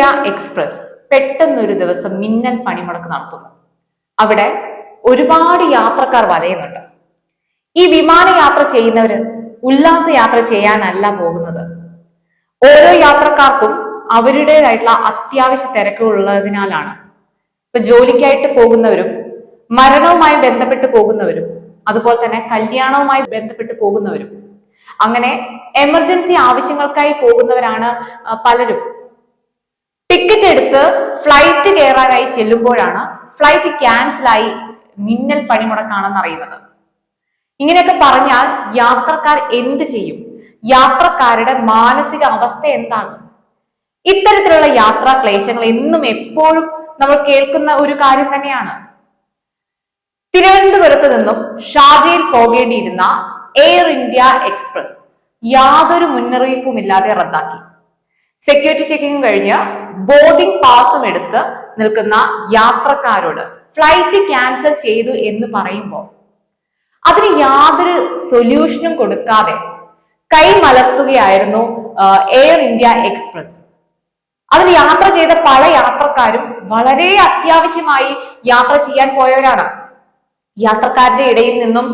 India express പെട്ടെന്നൊരു ദിവസം മിന്നൽ പണിമുടക്ക് നടത്തുന്നു. അവിടെ ഒരുപാട് യാത്രക്കാർ വലയുന്നുണ്ട്. ഈ വിമാനയാത്ര ചെയ്യുന്നവർ ഉല്ലാസ യാത്ര ചെയ്യാനല്ല പോകുന്നത്. ഓരോ യാത്രക്കാർക്കും അവരുടേതായിട്ടുള്ള അത്യാവശ്യ തിരക്കുള്ളതിനാലാണ് ഇപ്പൊ ജോലിക്കായിട്ട് പോകുന്നവരും മരണവുമായി ബന്ധപ്പെട്ട് പോകുന്നവരും അതുപോലെ തന്നെ കല്യാണവുമായി ബന്ധപ്പെട്ട് പോകുന്നവരും അങ്ങനെ എമർജൻസി ആവശ്യങ്ങൾക്കായി പോകുന്നവരാണ് പലരും. ടിക്കറ്റ് എടുത്ത് ഫ്ലൈറ്റ് കയറാനായി ചെല്ലുമ്പോഴാണ് ഫ്ലൈറ്റ് ക്യാൻസലായി മിന്നൽ പണിമുടക്കാണെന്ന് അറിയുന്നത്. ഇങ്ങനെയൊക്കെ പറഞ്ഞാൽ യാത്രക്കാർ എന്ത് ചെയ്യും? യാത്രക്കാരുടെ മാനസിക അവസ്ഥ എന്താകും? ഇത്തരത്തിലുള്ള യാത്രാ ക്ലേശങ്ങൾ എന്നും എപ്പോഴും നമ്മൾ കേൾക്കുന്ന ഒരു കാര്യം തന്നെയാണ്. തിരുവനന്തപുരത്ത് നിന്നും ഷാർജയിൽ പോകേണ്ടിയിരുന്ന എയർ ഇന്ത്യ എക്സ്പ്രസ് യാതൊരു മുന്നറിയിപ്പുമില്ലാതെ റദ്ദാക്കി. സെക്യൂരിറ്റി ചെക്കിംഗ് കഴിഞ്ഞ് ബോർഡിംഗ് പാസും എടുത്ത് നിൽക്കുന്ന യാത്രക്കാരോട് ഫ്ലൈറ്റ് ക്യാൻസൽ ചെയ്തു എന്ന് പറയുമ്പോൾ അതിന് യാതൊരു സൊല്യൂഷനും കൊടുക്കാതെ കൈമലർത്തുകയായിരുന്നു എയർ ഇന്ത്യ എക്സ്പ്രസ് അതിന് യാത്ര ചെയ്ത പല യാത്രക്കാരും വളരെ അത്യാവശ്യമായി യാത്ര ചെയ്യാൻ പോയവരാണ്. യാത്രക്കാരുടെ ഇടയിൽ നിന്നും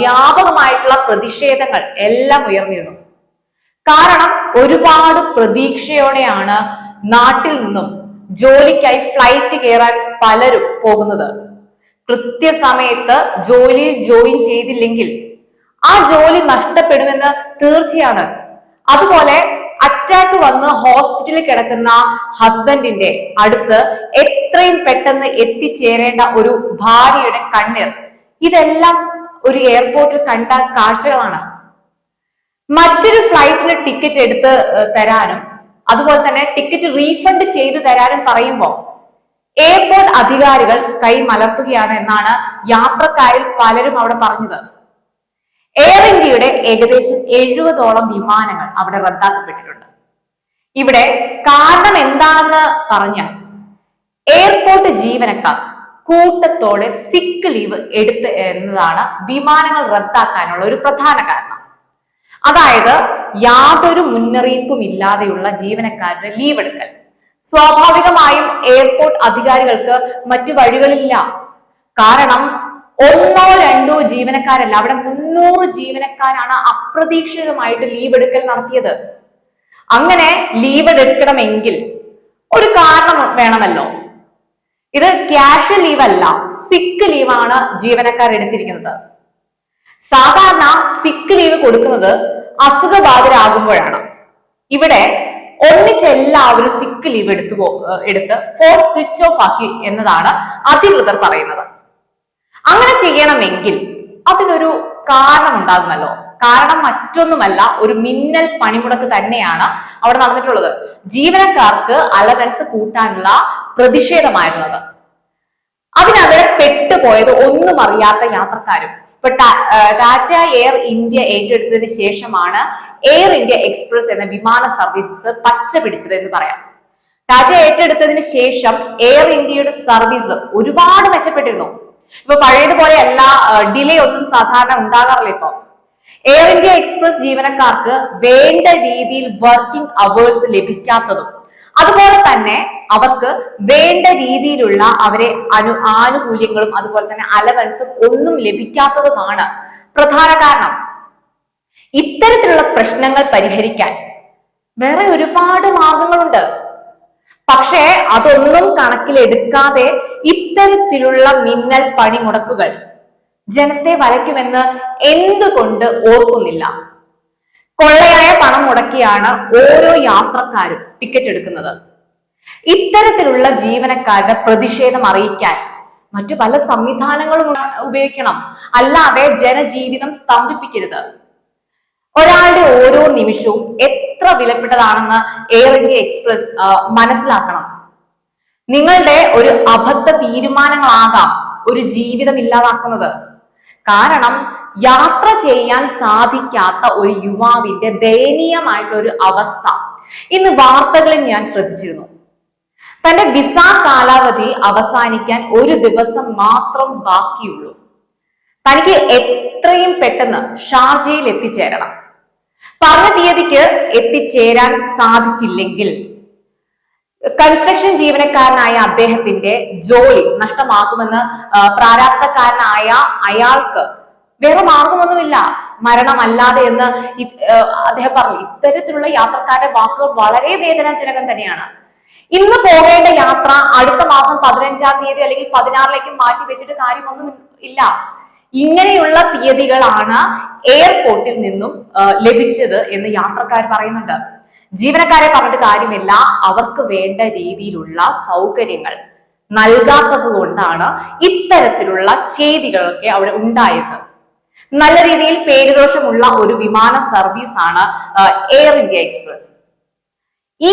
വ്യാപകമായിട്ടുള്ള പ്രതിഷേധങ്ങൾ എല്ലാം ഉയർന്നിരുന്നു. കാരണം ഒരുപാട് പ്രതീക്ഷയോടെയാണ് നാട്ടിൽ നിന്നും ജോലിക്കായി ഫ്ലൈറ്റ് കയറാൻ പലരും പോകുന്നത്. കൃത്യസമയത്ത് ജോലിയിൽ ജോയിൻ ചെയ്തില്ലെങ്കിൽ ആ ജോലി നഷ്ടപ്പെടുമെന്ന് തീർച്ചയാണ്. അതുപോലെ അറ്റാക്ക് വന്ന് ഹോസ്പിറ്റലിൽ കിടക്കുന്ന ഹസ്ബൻഡിന്റെ അടുത്ത് എത്രയും പെട്ടെന്ന് എത്തിച്ചേരേണ്ട ഒരു ഭാര്യയുടെ കണ്ണീർ. ഇതെല്ലാം ഒരു എയർപോർട്ടിൽ കണ്ട കാഴ്ചകളാണ്. മറ്റൊരു ഫ്ലൈറ്റിന് ടിക്കറ്റ് എടുത്ത് തരാനും അതുപോലെ തന്നെ ടിക്കറ്റ് റീഫണ്ട് ചെയ്തു തരാനും പറയുമ്പോൾ എയർപോർട്ട് അധികാരികൾ കൈ മലർത്തുകയാണ് എന്നാണ് യാത്രക്കാരിൽ പലരും അവിടെ പറഞ്ഞത്. എയർ ഇന്ത്യയുടെ ഏകദേശം എഴുപതോളം വിമാനങ്ങൾ അവിടെ റദ്ദാക്കപ്പെട്ടിട്ടുണ്ട്. ഇവിടെ കാരണം എന്താണെന്ന് പറഞ്ഞാൽ എയർപോർട്ട് ജീവനക്കാർ കൂട്ടത്തോടെ സിക്ക് ലീവ് എടുത്ത് എന്നതാണ് വിമാനങ്ങൾ റദ്ദാക്കാനുള്ള ഒരു പ്രധാന കാരണം. അതായത് യാതൊരു മുന്നറിയിപ്പും ഇല്ലാതെയുള്ള ജീവനക്കാരുടെ ലീവ് എടുക്കൽ. സ്വാഭാവികമായും എയർപോർട്ട് അധികാരികൾക്ക് മറ്റു വഴികളില്ല. കാരണം ഒന്നോ രണ്ടോ ജീവനക്കാരല്ല അവിടെ മുന്നൂറ് ജീവനക്കാരാണ് അപ്രതീക്ഷിതമായിട്ട് ലീവ് എടുക്കൽ നടത്തിയത്. അങ്ങനെ ലീവ് എടുക്കണമെങ്കിൽ ഒരു കാരണം വേണമല്ലോ. ഇത് ക്യാഷ് ലീവ് അല്ല സിക്ക് ലീവാണ് ജീവനക്കാർ എടുത്തിരിക്കുന്നത്. സാധാരണ സിക്ക് ലീവ് കൊടുക്കുന്നത് അസുഖബാധിതരാകുമ്പോഴാണ് ഇവിടെ ഒന്നിച്ച് എല്ലാവരും സിക്ക് ലീവ് എടുത്തു എടുത്ത് ഫോൺ സ്വിച്ച് ഓഫ് ആക്കി എന്നതാണ് അധികൃതർ പറയുന്നത്. അങ്ങനെ ചെയ്യണമെങ്കിൽ അതിനൊരു കാരണം ഉണ്ടാകുമല്ലോ കാരണം മറ്റൊന്നുമല്ല ഒരു മിന്നൽ പണിമുടക്ക് തന്നെയാണ് അവിടെ നടന്നിട്ടുള്ളത്. ജീവനക്കാർക്ക് അലവൻസ് കൂട്ടാനുള്ള പ്രതിഷേധമായിരുന്നത്. അതിനവരെ പെട്ടുപോയത് ഒന്നും അറിയാത്ത യാത്രക്കാരും ഇപ്പൊ ടാറ്റ എയർ ഇന്ത്യ ഏറ്റെടുത്തതിന് ശേഷമാണ് എയർ ഇന്ത്യ എക്സ്പ്രസ് എന്ന വിമാന സർവീസ് പച്ച പിടിച്ചത് എന്ന് പറയാം. ടാറ്റ ഏറ്റെടുത്തതിന് ശേഷം എയർ ഇന്ത്യയുടെ സർവീസ് ഒരുപാട് മെച്ചപ്പെട്ടിരുന്നു. ഇപ്പൊ പഴയതുപോലെ എല്ലാ ഡിലേ ഒന്നും സാധാരണ ഉണ്ടാകാറില്ല ഇപ്പൊ. എയർ ഇന്ത്യ എക്സ്പ്രസ് ജീവനക്കാർക്ക് വേണ്ട രീതിയിൽ വർക്കിംഗ് അവേഴ്സ് ലഭിക്കാത്തതും അതുപോലെ തന്നെ അവർക്ക് വേണ്ട രീതിയിലുള്ള അവരെ അനു ആനുകൂല്യങ്ങളും അതുപോലെ തന്നെ അലവൻസും ഒന്നും ലഭിക്കാത്തതുമാണ് പ്രധാന കാരണം. ഇത്തരത്തിലുള്ള പ്രശ്നങ്ങൾ പരിഹരിക്കാൻ വേറെ ഒരുപാട് മാർഗങ്ങളുണ്ട്. പക്ഷേ അതൊന്നും കണക്കിലെടുക്കാതെ ഇത്തരത്തിലുള്ള മിന്നൽ പണിമുടക്കുകൾ ജനത്തെ വലയ്ക്കുമെന്ന് എന്തുകൊണ്ട് ഓർക്കുന്നില്ല? കൊള്ളയായ പണം മുടക്കിയാണ് ഓരോ യാത്രക്കാരും ടിക്കറ്റ് എടുക്കുന്നത്. ഇത്തരത്തിലുള്ള ജീവനക്കാരുടെ പ്രതിഷേധം അറിയിക്കാൻ മറ്റു പല സംവിധാനങ്ങളും ഉപയോഗിക്കണം. അല്ലാതെ ജനജീവിതം സ്തംഭിപ്പിക്കരുത്. ഒരാളുടെ ഓരോ നിമിഷവും എത്ര വിലപ്പെട്ടതാണെന്ന് എയർ ഇന്ത്യ എക്സ്പ്രസ് മനസ്സിലാക്കണം. നിങ്ങളുടെ ഒരു അബദ്ധ തീരുമാനങ്ങളാകാം ഒരു ജീവിതം ഇല്ലാതാക്കുന്നത്. കാരണം യാത്ര ചെയ്യാൻ സാധിക്കാത്ത ഒരു യുവാവിന്റെ ദയനീയമായിട്ടുള്ള ഒരു അവസ്ഥ. ഇന്ന് വാർത്തകളിൽ ഞാൻ ശ്രദ്ധിച്ചിരുന്നു. തന്റെ വിസ കാലാവധി അവസാനിക്കാൻ ഒരു ദിവസം മാത്രം ബാക്കിയുള്ളൂ. തനിക്ക് എത്രയും പെട്ടെന്ന് ഷാർജയിൽ എത്തിച്ചേരണം. പറഞ്ഞ തീയതിക്ക് എത്തിച്ചേരാൻ സാധിച്ചില്ലെങ്കിൽ കൺസ്ട്രക്ഷൻ ജീവനക്കാരനായ അദ്ദേഹത്തിന്റെ ജോലി നഷ്ടമാകുമെന്ന് പ്രാരാബ്ധക്കാരനായ അയാൾക്ക് വേറെ മാർഗമൊന്നുമില്ല. മരണമല്ലാതെ എന്ന് അദ്ദേഹം പറഞ്ഞു. ഇത്തരത്തിലുള്ള യാത്രക്കാരുടെ വാക്കുകൾ വളരെ വേദനാജനകം തന്നെയാണ്. ഇന്ന് പോകേണ്ട യാത്ര അടുത്ത മാസം പതിനഞ്ചാം തീയതി അല്ലെങ്കിൽ പതിനാറിലേക്ക് മാറ്റി വെച്ചിട്ട് കാര്യമൊന്നും ഇല്ല. ഇങ്ങനെയുള്ള തീയതികളാണ് എയർപോർട്ടിൽ നിന്നും ലഭിച്ചത് എന്ന് യാത്രക്കാർ പറയുന്നുണ്ട്. ജീവനക്കാരെ പറഞ്ഞിട്ട് കാര്യമില്ല. അവർക്ക് വേണ്ട രീതിയിലുള്ള സൗകര്യങ്ങൾ നൽകാത്തത് കൊണ്ടാണ് ഇത്തരത്തിലുള്ള ചെയ്തികളൊക്കെ അവിടെ ഉണ്ടായത്. നല്ല രീതിയിൽ പേരുദോഷമുള്ള ഒരു വിമാന സർവീസ് ആണ് എയർ ഇന്ത്യ എക്സ്പ്രസ് ഈ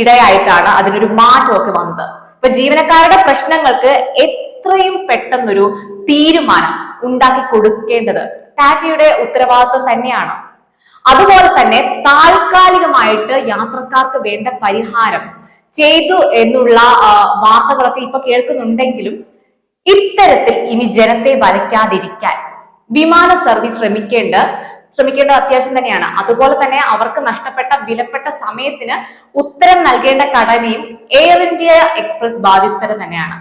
ഇടയായിട്ടാണ് അതിനൊരു മാറ്റമൊക്കെ വന്നത്. ഇപ്പൊ ജീവനക്കാരുടെ പ്രശ്നങ്ങൾക്ക് എത്രയും പെട്ടെന്നൊരു തീരുമാനം ഉണ്ടാക്കി കൊടുക്കേണ്ടത് ടാറ്റയുടെ ഉത്തരവാദിത്വം തന്നെയാണ്. അതുപോലെ തന്നെ താൽക്കാലികമായിട്ട് യാത്രക്കാർക്ക് വേണ്ട പരിഹാരം ചെയ്തു എന്നുള്ള വാർത്തകളൊക്കെ ഇപ്പൊ കേൾക്കുന്നുണ്ടെങ്കിലും ഇത്തരത്തിൽ ഇനി ജനത്തെ വലയ്ക്കാതിരിക്കാൻ വിമാന സർവീസ് ശ്രമിക്കേണ്ട ശ്രമിക്കേണ്ടത് അത്യാവശ്യം തന്നെയാണ്. അതുപോലെ തന്നെ അവർക്ക് നഷ്ടപ്പെട്ട വിലപ്പെട്ട സമയത്തിന് ഉത്തരം നൽകേണ്ട കടമയും എയർ ഇന്ത്യ എക്സ്പ്രസ് ബാധ്യസ്ഥത തന്നെയാണ്.